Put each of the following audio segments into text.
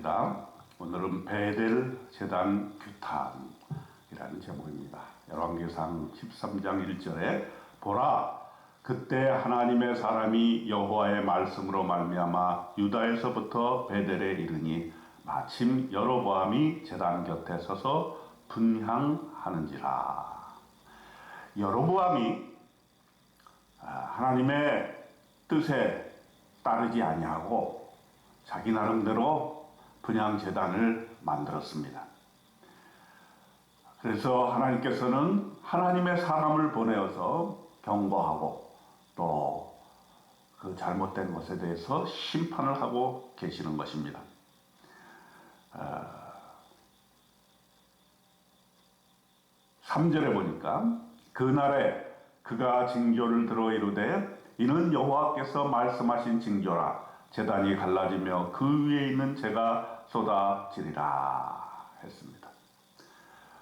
반갑습니다. 오늘은 베델 재단 규탄이라는 제목입니다. 열왕기상 13장 1절에 보라 그때 하나님의 사람이 여호와의 말씀으로 말미암아 유다에서부터 베델에 이르니 마침 여로보암이 재단 곁에 서서 분향하는지라. 여로보암이 아, 하나님의 뜻에 따르지 아니하고 자기 나름대로 분양 재단을 만들었습니다. 그래서 하나님께서는 하나님의 사람을 보내어서 경고하고 또 그 잘못된 것에 대해서 심판을 하고 계시는 것입니다. 어, 3절에 보니까 그날에 그가 징조를 들어 이르되 이는 여호와께서 말씀하신 징조라 재단이 갈라지며 그 위에 있는 재가 쏟아지리라 했습니다.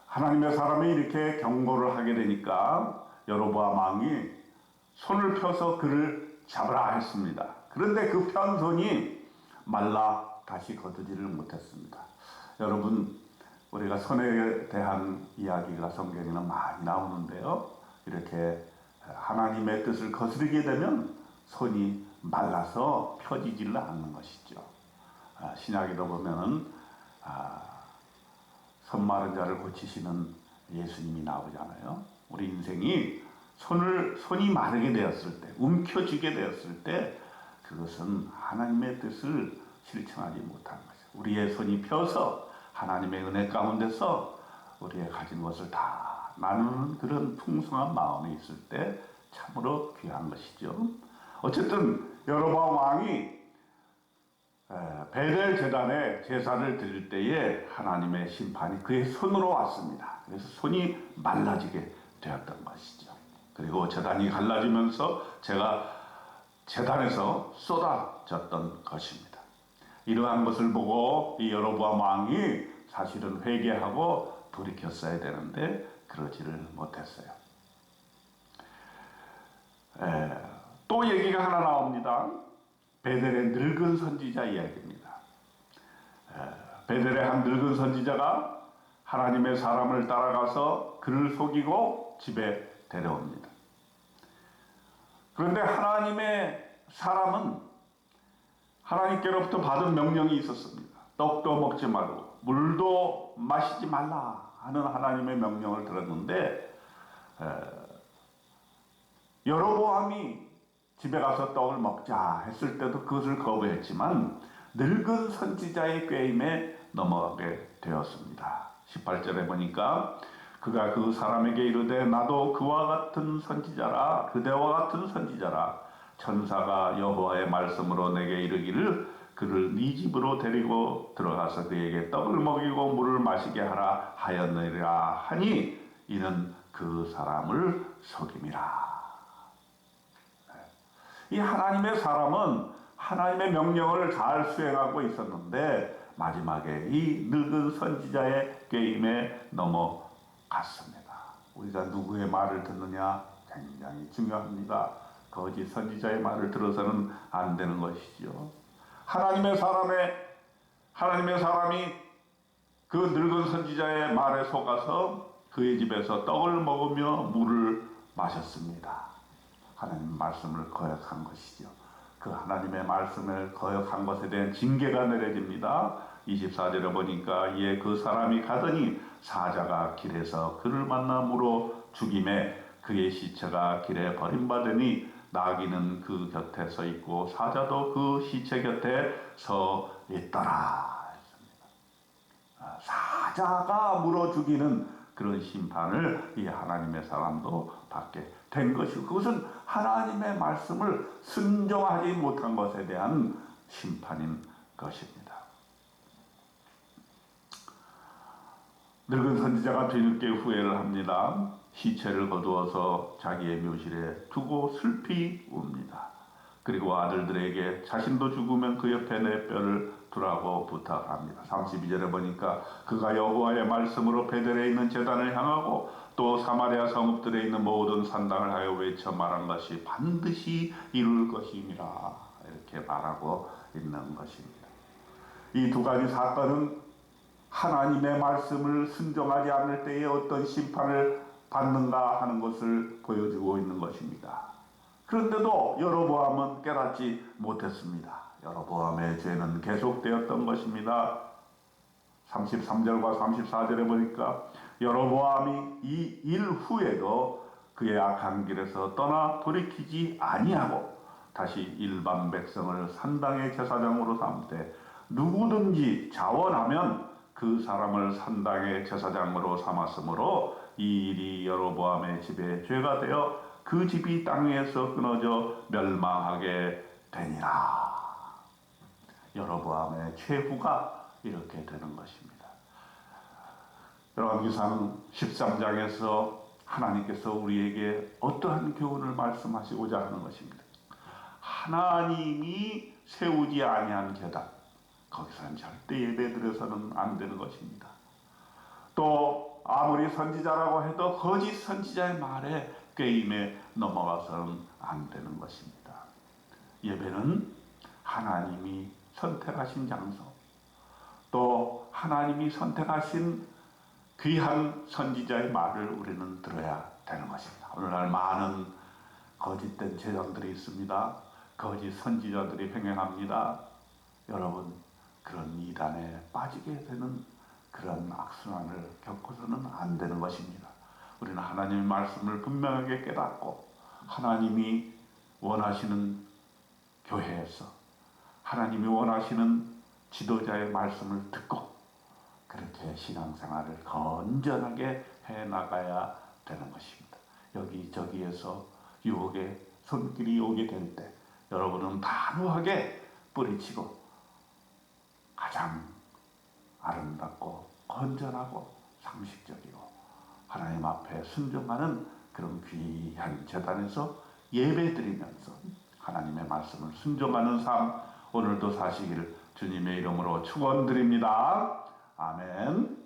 하나님의 사람이 이렇게 경고를 하게 되니까 여로보암 왕이 손을 펴서 그를 잡으라 했습니다. 그런데 그 편 손이 말라 다시 거두지를 못했습니다. 여러분 우리가 손에 대한 이야기가 성경에는 많이 나오는데요. 이렇게 하나님의 뜻을 거스르게 되면 손이 말라서 펴지지를 않는 것이죠. 아, 신약에도 보면은 아, 손 마른 자를 고치시는 예수님이 나오잖아요. 우리 인생이 손을 손이 마르게 되었을 때, 움켜쥐게 되었을 때, 그것은 하나님의 뜻을 실천하지 못한 것이죠. 우리의 손이 펴서 하나님의 은혜 가운데서 우리의 가진 것을 다 나누는 그런 풍성한 마음이 있을 때 참으로 귀한 것이죠. 어쨌든 여로보암 왕이 베델 제단에 제사를 드릴 때에 하나님의 심판이 그의 손으로 왔습니다. 그래서 손이 말라지게 되었던 것이죠. 그리고 제단이 갈라지면서 제가 제단에서 쏟아졌던 것입니다. 이러한 것을 보고 이 여로보암 왕이 사실은 회개하고 돌이켰어야 되는데 그러지를 못했어요. 에, 또 얘기가 하나 나옵니다. 베델의 늙은 선지자 이야기입니다. 에, 베델의 한 늙은 선지자가 하나님의 사람을 따라가서 그를 속이고 집에 데려옵니다. 그런데 하나님의 사람은 하나님께로부터 받은 명령이 있었습니다. 떡도 먹지 말고 물도 마시지 말라 하는 하나님의 명령을 들었는데 여로보암이 집에 가서 떡을 먹자 했을 때도 그것을 거부했지만 늙은 선지자의 꾀임에 넘어가게 되었습니다. 18절에 보니까 그가 그 사람에게 이르되 나도 그와 같은 선지자라 그대와 같은 선지자라 천사가 여호와의 말씀으로 내게 이르기를 그를 네 집으로 데리고 들어가서 그에게 떡을 먹이고 물을 마시게 하라 하였느니라 하니 이는 그 사람을 속임이라. 이 하나님의 사람은 하나님의 명령을 잘 수행하고 있었는데 마지막에 이 늙은 선지자의 게임에 넘어갔습니다. 우리가 누구의 말을 듣느냐 굉장히 중요합니다. 거짓 선지자의 말을 들어서는 안 되는 것이죠. 하나님의 사람의 하나님의 사람이 그 늙은 선지자의 말에 속아서 그의 집에서 떡을 먹으며 물을 마셨습니다. 하나님 말씀을 거역한 것이죠. 그 하나님의 말씀을 거역한 것에 대한 징계가 내려집니다. 24절에 보니까 이에 그 사람이 가더니 사자가 길에서 그를 만나 물어 죽임에 그의 시체가 길에 버림받으니 나귀는 그 곁에 서 있고 사자도 그 시체 곁에 서 있더라. 아, 사자가 물어 죽이는 그런 심판을 이 하나님의 사람도 받게 된 것이고 그것은 하나님의 말씀을 순종하지 못한 것에 대한 심판인 것입니다. 늙은 선지자가 뒤늦게 후회를 합니다. 시체를 거두어서 자기의 묘실에 두고 슬피 웁니다. 그리고 아들들에게 자신도 죽으면 그 옆에 내 뼈를 두라고 부탁합니다. 32절에 보니까 그가 여호와의 말씀으로 베델에 있는 재단을 향하고 또 사마리아 성읍들에 있는 모든 산당을 하여 외쳐 말한 것이 반드시 이룰 것임이라 이렇게 말하고 있는 것입니다. 이 두 가지 사건은 하나님의 말씀을 순종하지 않을 때에 어떤 심판을 받는가 하는 것을 보여주고 있는 것입니다. 그런데도 여로보암은 깨닫지 못했습니다. 여로보암의 죄는 계속되었던 것입니다. 33절과 34절에 보니까 여로보암이 이 일 후에도 그의 악한 길에서 떠나 돌이키지 아니하고 다시 일반 백성을 산당의 제사장으로 삼되 누구든지 자원하면 그 사람을 산당의 제사장으로 삼았으므로 이 일이 여로보암의 집에 죄가 되어 그 집이 땅에서 끊어져 멸망하게 되니라. 여로보암의 최후가 이렇게 되는 것입니다. 열왕기상 13장에서 하나님께서 우리에게 어떠한 교훈을 말씀하시고자 하는 것입니다. 하나님이 세우지 아니한 계단 거기서는 절대 예배드려서는 안 되는 것입니다. 또 아무리 선지자라고 해도 거짓 선지자의 말에 게임에 넘어가서는 안 되는 것입니다. 예배는 하나님이 선택하신 장소, 또 하나님이 선택하신 귀한 선지자의 말을 우리는 들어야 되는 것입니다. 오늘날 많은 거짓된 제정들이 있습니다. 거짓 선지자들이 횡행합니다. 여러분 그런 이단에 빠지게 되는 그런 악순환을 겪어서는 안 되는 것입니다. 우리는 하나님의 말씀을 분명하게 깨닫고 하나님이 원하시는 교회에서 하나님이 원하시는 지도자의 말씀을 듣고 그렇게 신앙생활을 건전하게 해 나가야 되는 것입니다. 여기저기에서 유혹의 손길이 오게 될 때 여러분은 단호하게 뿌리치고 가장 아름답고 건전하고 상식적이고 하나님 앞에 순종하는 그런 귀한 재단에서 예배 드리면서 하나님의 말씀을 순종하는 삶 오늘도 사시기를 주님의 이름으로 축원드립니다. 아멘.